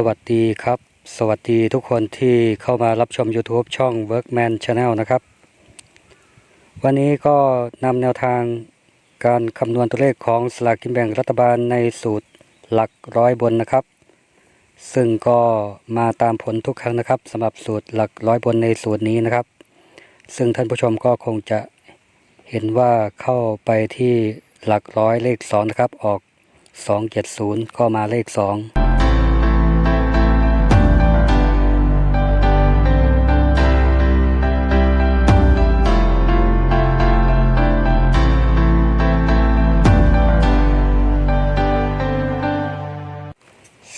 สวัสดีครับ สวัสดีทุกคนที่เข้ามารับชม YouTube ช่อง Workman Channel นะครับ วันนี้ก็นำแนวทางการคำนวณตัวเลขของสลากกินแบ่งรัฐบาลในสูตรหลักร้อยบนนะครับ ซึ่งก็มาตามผลทุกครั้งนะครับสำหรับสูตรหลักร้อยบนในสูตรนี้นะครับ ซึ่งท่านผู้ชมก็คงจะเห็นว่าเข้าไปที่หลักร้อยเลข2นะครับออก 270 ก็มาเลข 2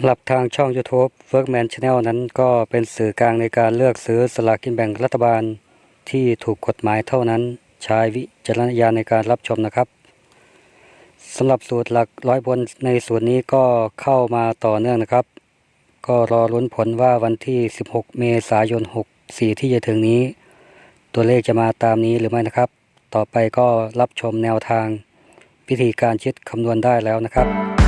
ำหรับทางช่อง YouTube Workman Channel นั้นก็เป็นสื่อกลางในการเลือกซื้อสลากกินแบ่งรัฐบาลที่ถูกกฎหมายเท่านั้นใช้วิจารณญาณในการรับชมนะครับสำหรับสูตรหลักร้อยบนในสูตรนี้ก็เข้ามาต่อเนื่องนะครับ ก็รอลุ้นผลว่าวันที่ 16 เมษายน 64 ที่จะถึงนี้ ตัวเลขจะมาตามนี้หรือไม่นะครับ ต่อไปก็รับชมแนวทางวิธีการคิดคำนวณได้แล้วนะครับ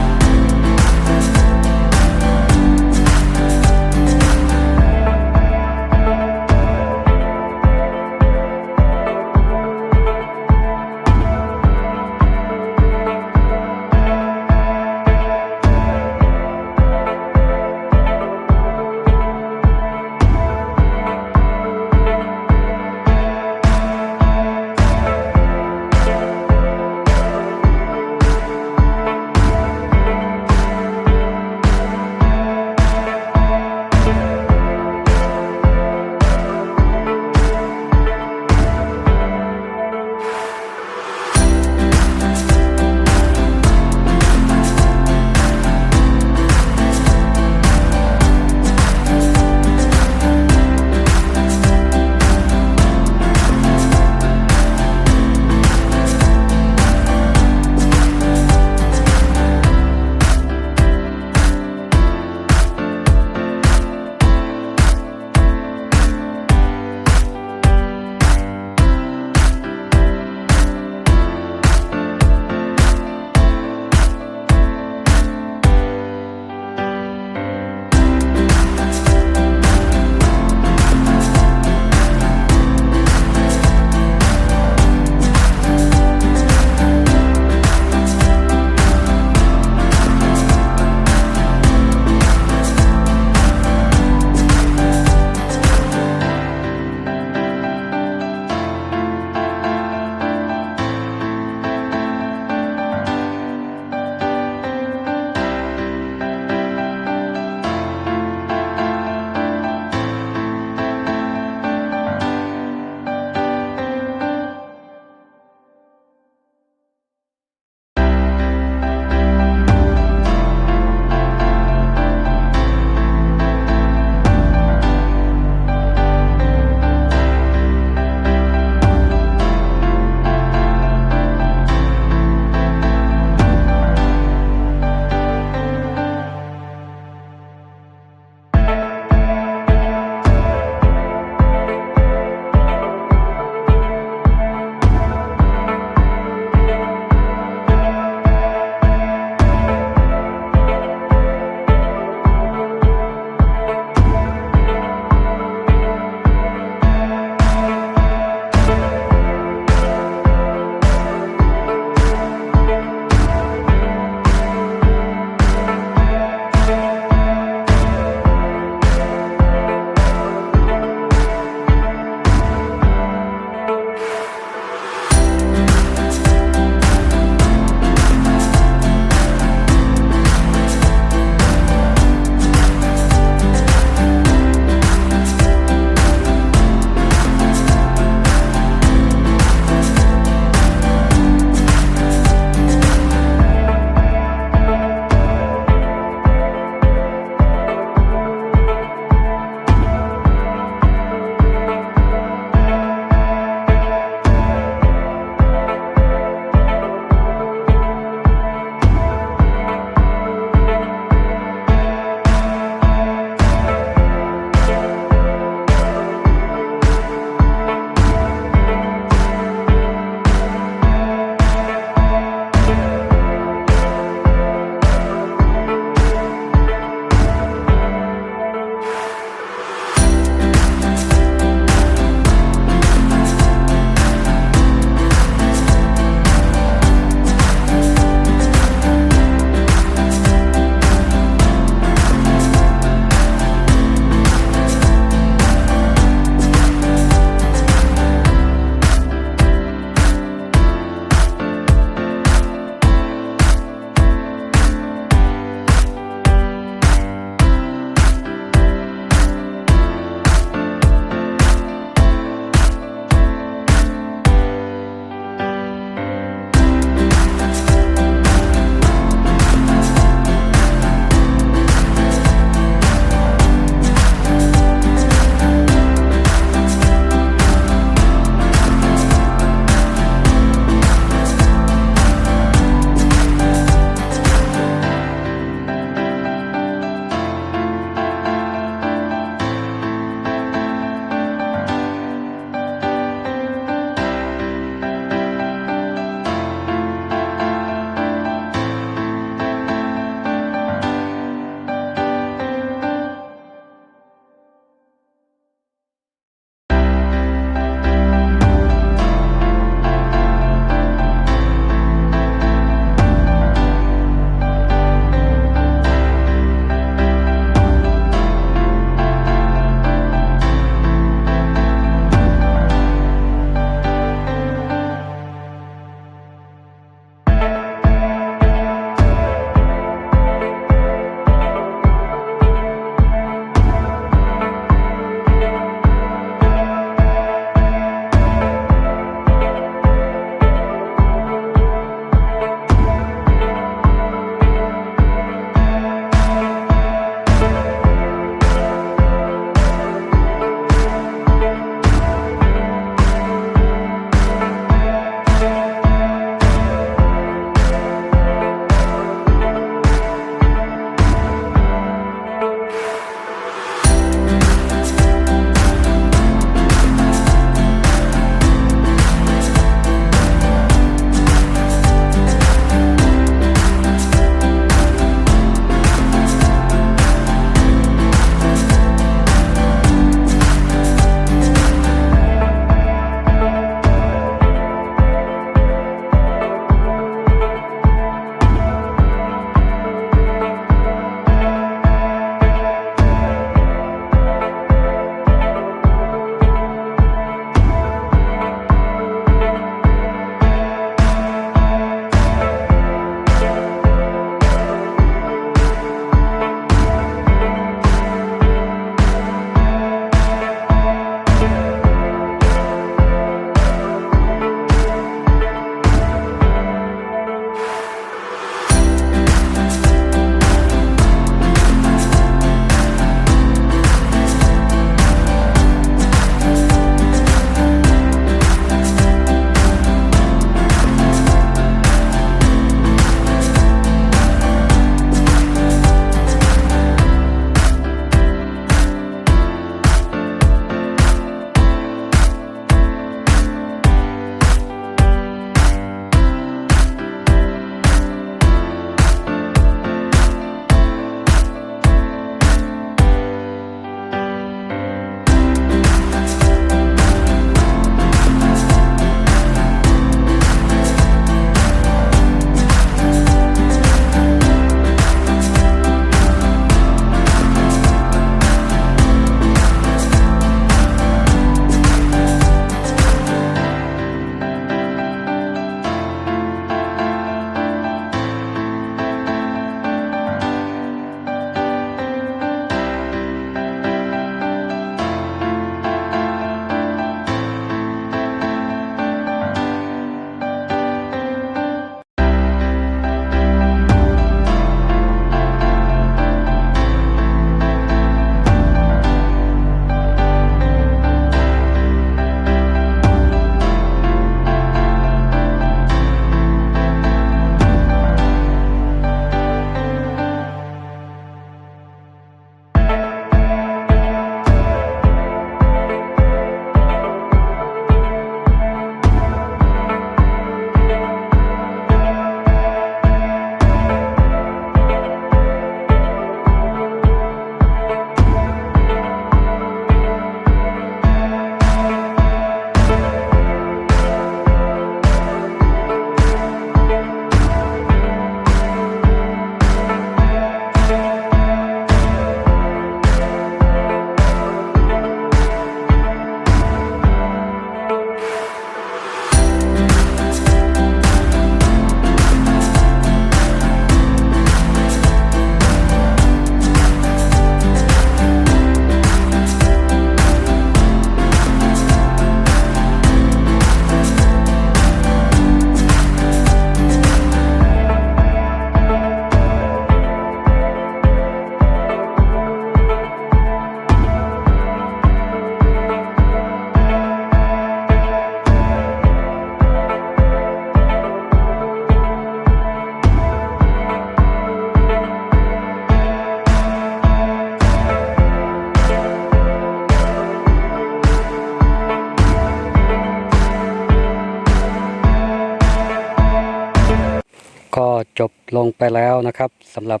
จบลงไปแล้วนะครับสำหรับ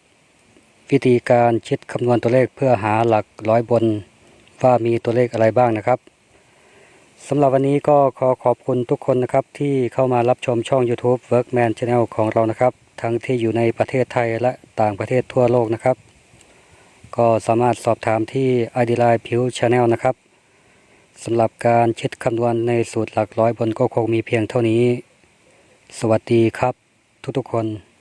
วิธีการคิดคำนวณตัวเลขเพื่อหาหลักร้อยบนว่ามีตัวเลขอะไรบ้างนะครับสำหรับวันนี้ก็ขอขอบคุณทุกคนนะครับ ที่เข้ามารับชมช่อง YouTube Workman Channel ของเรานะครับ ทั้งที่อยู่ในประเทศไทยและต่างประเทศทั่วโลกนะครับ ก็สามารถสอบถามที่ ID Line พิว Channel นะครับสำหรับการคิดคำนวณในสูตรหลักร้อยบนก็คงมีเพียงเท่านี้ สวัสดีครับทุกๆคน